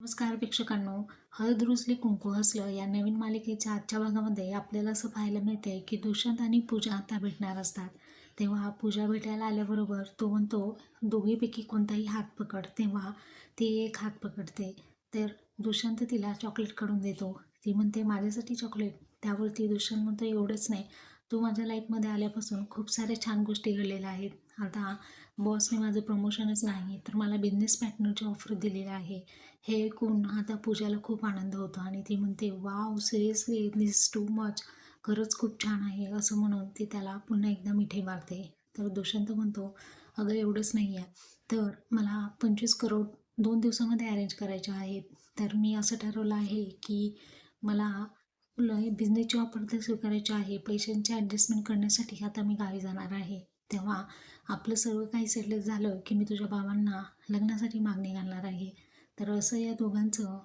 नमस्कार प्रेक्षकांनो. हळद रुजली कुंकू हसलं या नवीन मालिकेच्या आजच्या भागामध्ये आपल्याला असं पाहायला मिळते की दुष्यंत आणि पूजा आता भेटणार असतात. तेव्हा पूजा भेटायला आल्याबरोबर तो म्हणतो दोघीपैकी कोणताही हात पकड. तेव्हा ती एक हात पकडते. तर दुष्यंत तिला चॉकलेट काढून देतो. ती म्हणते माझ्यासाठी चॉकलेट त्यावरती दुष्यंत म्हणतो एवढंच नाही. तू माझ्या लाईफमध्ये आल्यापासून खूप साऱ्या छान गोष्टी घडलेल्या आहेत. आता बॉसने माझं प्रमोशनच नाही तर मला बिझनेस पार्टनरची ऑफर दिलेली आहे. हे ऐकून आता पूजाला खूप आनंद होतो आणि ती म्हणते wow seriously this too much खरंच खूप छान आहे असं म्हणून ती त्याला पुन्हा एकदा मिठी मारते. तर दुष्यंत म्हणतो अगं एवढंच नाही आहे. तर मला पंचवीस करोड दोन दिवसामध्ये अरेंज करायचे आहेत. तर मी असं ठरवलं आहे की मला बिझनेसची ऑफर स्वीकारायची आहे पैशांची ॲडजस्टमेंट करण्यासाठी आता मी गावी जाणार आहे. तेव्हा आपलं सर्व काही सेटल झालं की मी तुझ्या बाबांना लग्नासाठी मागणी घालणार आहे. तर असं या दोघांचं